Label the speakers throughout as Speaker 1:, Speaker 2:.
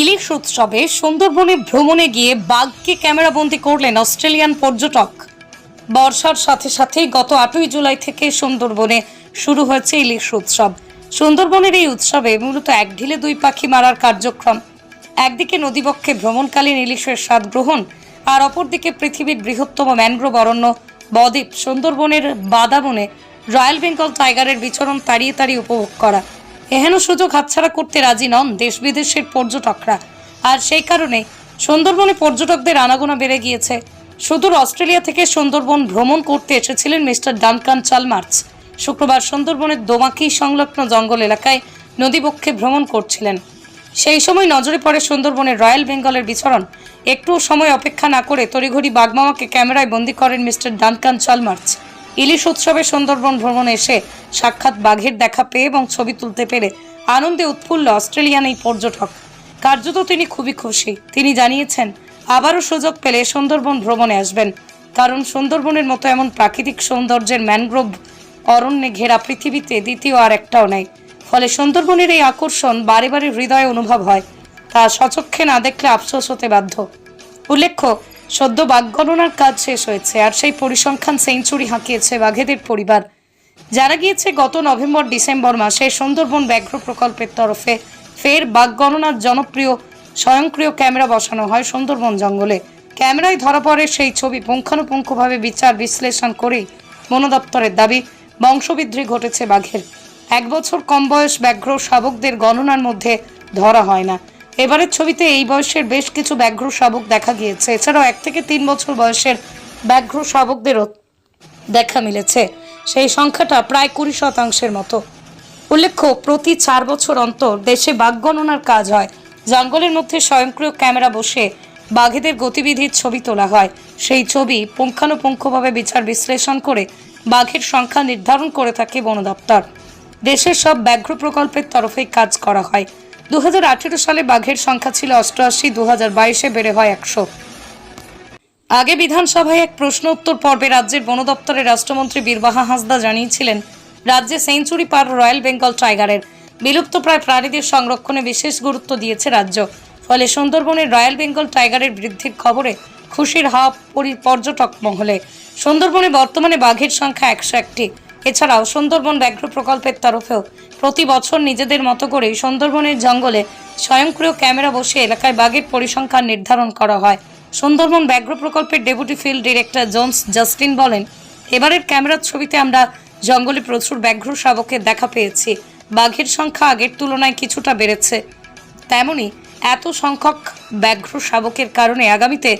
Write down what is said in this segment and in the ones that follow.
Speaker 1: ইলিশ উৎসবে সুন্দরবনে ভ্রমণে গিয়ে বাঘকে ক্যামেরাবন্দি করলেন অস্ট্রেলিয়ান পর্যটক। বর্ষার সাথে সাথে গত আটই জুলাই থেকে সুন্দরবনে শুরু হয়েছে ইলিশ উৎসব। সুন্দরবনের এই উৎসবে মূলত এক ঢিলে দুই পাখি মারার কার্যক্রম। একদিকে নদীবক্ষে ভ্রমণকালীন ইলিশের স্বাদ গ্রহণ, আর অপরদিকে পৃথিবীর বৃহত্তম ম্যানগ্রোভ অরণ্য বদ্বীপ সুন্দরবনের বাদাবনে রয়্যাল বেঙ্গল টাইগারের বিচরণ তাড়িয়ে তাড়িয়ে উপভোগ করা। এহেন সুযোগ হাতছাড়া করতে রাজি নন দেশ বিদেশের পর্যটকরা। আর সেই কারণে সুন্দরবনে পর্যটকদের আনাগোনা বেড়ে গিয়েছে। সুদূর অস্ট্রেলিয়া থেকে সুন্দরবন ভ্রমণ করতে এসেছিলেন মিস্টার ডানকান চালমার্চ। শুক্রবার সুন্দরবনের দোমাকি সংলগ্ন জঙ্গল এলাকায় নদীবক্ষে ভ্রমণ করছিলেন। সেই সময় নজরে পড়ে সুন্দরবনের রয়্যাল বেঙ্গলের বিচরণ। একটু সময় অপেক্ষা না করে তড়িঘড়ি বাগমামাকে ক্যামেরায় বন্দি করেন মিস্টার ডানকান চালমার্চ। ইলিশ উৎসবে সুন্দরবন ভ্রমণে এসে সাক্ষাৎ বাঘের দেখা পেয়ে এবং ছবি তুলতে পেরে আনন্দে উৎফুল্ল অস্ট্রেলিয়ান এই পর্যটক। কার্যত তিনি খুবই খুশি। তিনি জানিয়েছেন, আবারও সুযোগ পেলে সুন্দরবন ভ্রমণে আসবেন। কারণ সুন্দরবনের মতো এমন প্রাকৃতিক সৌন্দর্যের ম্যানগ্রোভ অরণ্যে ঘেরা পৃথিবীতে দ্বিতীয় আর একটাও নেই। ফলে সুন্দরবনের এই আকর্ষণ বারে বারে হৃদয়ে অনুভব হয়। তা সচক্ষে না দেখলে আফসোস হতে বাধ্য। উল্লেখ্য সদ্য বাঘ গণনার কাজ শেষ হয়েছে, আর সেই পরিসংখ্যান সেঞ্চুরি হাঁকিয়েছে বাঘেদের পরিবার। জানা গিয়েছে, গত নভেম্বর ডিসেম্বর মাসে সুন্দরবন ব্যাঘ্র প্রকল্পের তরফে ফের বাঘ গণনার জনপ্রিয় স্বয়ংক্রিয় ক্যামেরা বসানো হয় সুন্দরবন জঙ্গলে। ক্যামেরায় ধরা পড়ে সেই ছবি, পুঙ্খানুপুঙ্খভাবে বিচার বিশ্লেষণ করেই বন দপ্তরের দাবি, বংশবৃদ্ধি ঘটেছে বাঘের। এক বছর কম বয়স ব্যাঘ্র শাবকদের গণনার মধ্যে ধরা হয় না। এবারের ছবিতে এই বয়সের বেশ কিছু ব্যাঘ্র শাবক দেখা গিয়েছে। এছাড়াও এক থেকে তিন বছর বয়সের ব্যাঘ্র শাবকদেরও দেখা মিলেছে। সেই সংখ্যাটা প্রায় কুড়ি শতাংশের মতো। উল্লেখ্য, প্রতি চার বছর অন্তর দেশে বাঘ গণনার কাজ হয়। জঙ্গলের মধ্যে স্বয়ংক্রিয় ক্যামেরা বসে বাঘেদের গতিবিধির ছবি তোলা হয়। সেই ছবি পুঙ্খানুপুঙ্খভাবে বিচার বিশ্লেষণ করে বাঘের সংখ্যা নির্ধারণ করে থাকে বন দপ্তর দেশের সব ব্যাঘ্র প্রকল্পের তরফে কাজ করা হয়। দু হাজার আঠেরো সালে বাঘের সংখ্যা ছিল অষ্টআশি দু হাজার বাইশে বেড়ে হয় একশো। আগে বিধানসভায় এক প্রশ্ন উত্তর পর্বে রাজ্যের বন দপ্তরের রাষ্ট্রমন্ত্রী বীরবাহা হাসদা জানিয়েছিলেন, রাজ্যে সেঞ্চুরি পার রয়্যাল বেঙ্গল টাইগারের। বিলুপ্তপ্রায় প্রাণীদের সংরক্ষণে বিশেষ গুরুত্ব দিয়েছে রাজ্য। ফলে সুন্দরবনের রয়্যাল বেঙ্গল টাইগারের বৃদ্ধির খবরে খুশির হাওয়া পরি- পর্যটক মহলে। সুন্দরবনে বর্তমানে বাঘের সংখ্যা একশো একটি। এছাড়াও সুন্দরবন ব্যাঘ্র প্রকল্পের তরফেও প্রতি বছর নিজেদের মতো করে সুন্দরবনের জঙ্গলে স্বয়ংক্রিয় ক্যামেরা বসে এলাকায় বাঘের পরিসংখ্যান নির্ধারণ করা হয়। সুন্দরবন ব্যাঘ্র প্রকল্পের deputy field director Jones Justin বলেন, এবারের ক্যামেরার ছবিতে আমরা জঙ্গলে প্রচুর ব্যাঘ্র শাবকের দেখা পেয়েছি। বাঘের সংখ্যা আগের তুলনায় কিছুটা বেড়েছে। তেমনি এত সংখ্যক ব্যাঘ্র শাবকের কারণে আগামীতে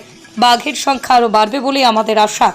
Speaker 1: বাঘের সংখ্যা আরও বাড়বে বলেই আমাদের আশা।